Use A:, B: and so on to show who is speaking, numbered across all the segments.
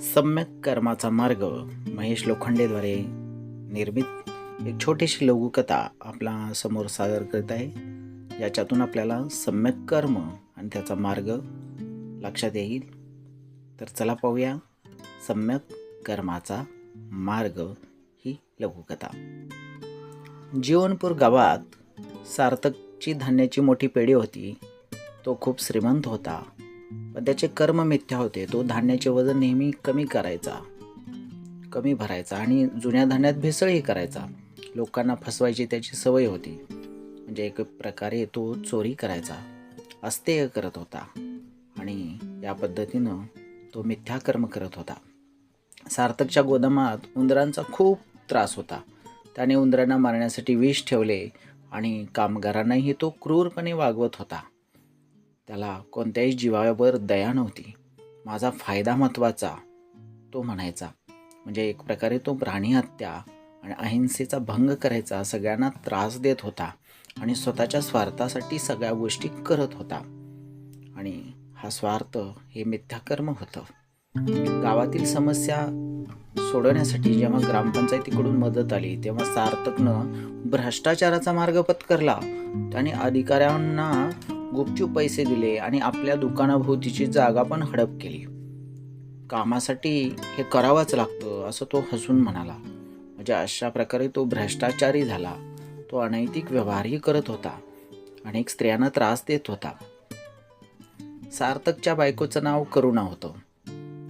A: सम्यक कर्माचा मार्ग महेश लोखंडेद्वारे निर्मित. एक छोटीशी लघुकथा आपला समोर सादर करत आहे. याच्यातून आपल्याला सम्यक कर्म आणि त्याचा मार्ग लक्षात येईल. तर चला पाहूया. सम्यक कर्माचा मार्ग ही लघुकथा. जीवनपूर गावात सार्थकची धान्याची मोठी पेढी होती. तो खूप श्रीमंत होता. पण त्याचे कर्म मिथ्या होते. तो धान्याचे वजन नेहमी कमी करायचा. कमी भरायचा आणि जुन्या धान्यात भेसळही करायचा. लोकांना फसवायची त्याची सवय होती. म्हणजे एक प्रकारे तो चोरी करायचा. अस्तेय करत होता. आणि या पद्धतीनं तो मिथ्या कर्म करत होता. सार्थकच्या गोदामात उंदरांचा खूप त्रास होता. त्याने उंदरांना मारण्यासाठी विष ठेवले आणि कामगारांनाही तो क्रूरपणे वागवत होता. त्याला कोणत्याही जीवावर दया नव्हती. माझा फायदा महत्त्वाचा तो म्हणायचा. म्हणजे एक प्रकारे तो प्राणी हत्या आणि अहिंसेचा भंग करायचा सगळ्यांना त्रास देत होता आणि स्वतःच्या स्वार्थासाठी सगळ्या गोष्टी करत होता. आणि हा स्वार्थ हे मिथ्याकर्म होतं. गावातील समस्या सोडवण्यासाठी जेव्हा ग्रामपंचायतीकडून मदत आली तेव्हा सार्थकनं भ्रष्टाचाराचा मार्ग पत्करला. त्याने अधिकाऱ्यांना गुपचूप पैसे दिले आणि आपल्या दुकानाभोवतीची जागा पण हडप केली. कामासाठी हे करावंच लागतं असं तो हसून म्हणाला. म्हणजे अशा प्रकारे तो भ्रष्टाचारी झाला. तो अनैतिक व्यवहारही करत होता अनेक स्त्रियांना त्रास देत होता. सार्थकच्या बायकोचं नाव करुणा होतं.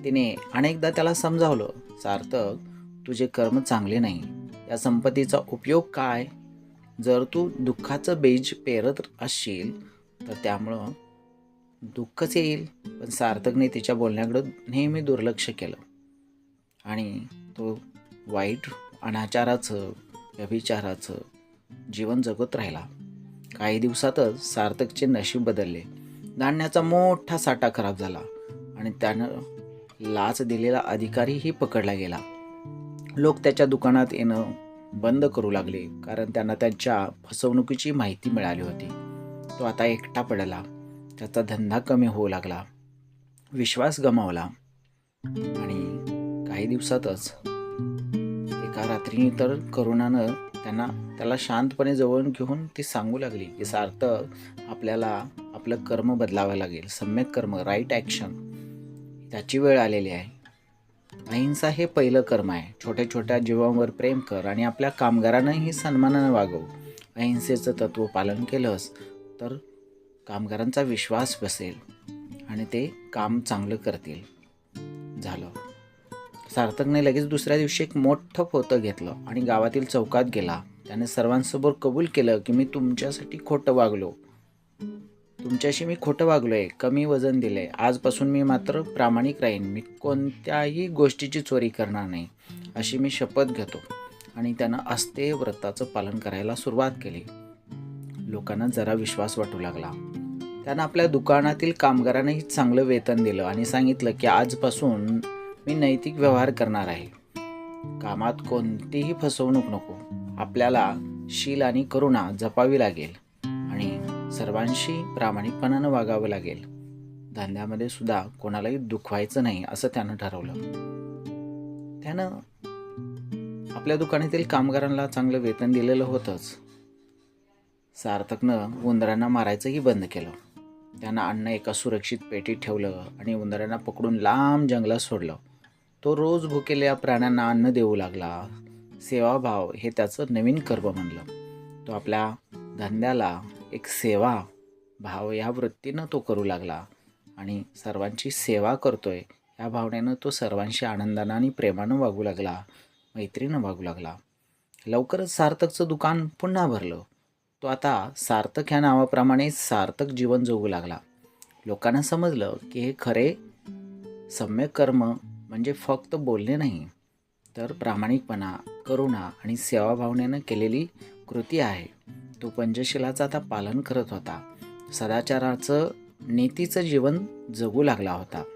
A: तिने अनेकदा त्याला समजावलं सार्थक तुझे कर्म चांगले नाही. या संपत्तीचा उपयोग काय? जर तू दुःखाचं बीज पेरत असशील तर त्यामुळं दुःखच येईल पण सार्थकने तिच्या बोलण्याकडं नेहमी दुर्लक्ष केलं. आणि तो वाईट अनाचाराचं व्यभिचाराचं जीवन जगत राहिला. काही दिवसातच सार्थकचे नशीब बदलले. धान्याचा मोठा साठा खराब झाला आणि त्यानं लाच दिलेला अधिकारीही पकडला गेला. लोक त्याच्या दुकानात येणं बंद करू लागले कारण त्यांना त्यांच्या फसवणुकीची माहिती मिळाली होती. तो आता एकटा पडला. त्याचा धंदा कमी होऊ लागला. विश्वास गमावला. आणि काही दिवसातच एका रात्री तर करुणानं त्यांना त्याला शांतपणे जवळ घेऊन ती सांगू लागली. की सार्थक आपल्याला आपलं कर्म बदलावं लागेल. सम्यक कर्म राईट ॲक्शन त्याची वेळ आलेली आहे. अहिंसा हे पहिलं कर्म आहे. छोट्या छोट्या जीवांवर प्रेम कर आणि आपल्या कामगारांनाही सन्मानानं वागव. अहिंसेचं तत्व पालन केलंस तर कामगारांचा विश्वास बसेल आणि ते काम चांगलं करतील. झालं. सार्थकने लगेच दुसऱ्या दिवशी एक मोठं फोतं घेतलं आणि गावातील चौकात गेला. त्याने सर्वांसमोर कबूल केलं की मी तुमच्यासाठी खोटं वागलो. तुमच्याशी मी खोटं वागलोय कमी वजन दिलंय. आजपासून मी मात्र प्रामाणिक राहीन. मी कोणत्याही गोष्टीची चोरी करणार नाही अशी मी शपथ घेतो. आणि त्यानं अस्ते व्रताचं पालन करायला सुरुवात केली. लोकांना जरा विश्वास वाटू लागला. त्यानं आपल्या दुकानातील कामगारांनाही चांगलं वेतन दिलं आणि सांगितलं की आजपासून मी नैतिक व्यवहार करणार आहे. कामात कोणतीही फसवणूक नको. आपल्याला शील आणि करुणा जपावी लागेल आणि सर्वांशी प्रामाणिकपणानं वागावं लागेल. धंद्यामध्ये सुद्धा कोणालाही दुखवायचं नाही असं त्यानं ठरवलं. त्यानं आपल्या दुकानातील कामगारांना चांगलं वेतन दिलेलं होतंच. सार्थकनं उंदरांना मारायचंही बंद केलं. त्यानं अन्न एका सुरक्षित पेटीत ठेवलं आणि उंदरांना पकडून लांब जंगलात सोडलं. तो रोज भुकेल्या प्राण्यांना अन्न देऊ लागला. सेवाभाव हे त्याचं नवीन कर्म म्हणलं. तो आपल्या धंद्याला एक सेवा भाव या वृत्तीनं तो करू लागला आणि सर्वांची सेवा करतोय या भावनेनं तो सर्वांशी आनंदानं आणि प्रेमानं वागू लागला मैत्रीनं वागू लागला. लवकरच सार्थकचं दुकान पुन्हा भरलं. तो आता सार्थक ह्या नावाप्रमाणे सार्थक जीवन जगू लागला. लोकांना समजलं की हे खरे सम्यक कर्म म्हणजे फक्त बोलणे नाही तर प्रामाणिकपणा करुणा आणि सेवाभावनेनं केलेली कृती आहे. तो पंचशिलाचं आता पालन करत होता. सदाचाराचं नीतीचं जीवन जगू लागला होता.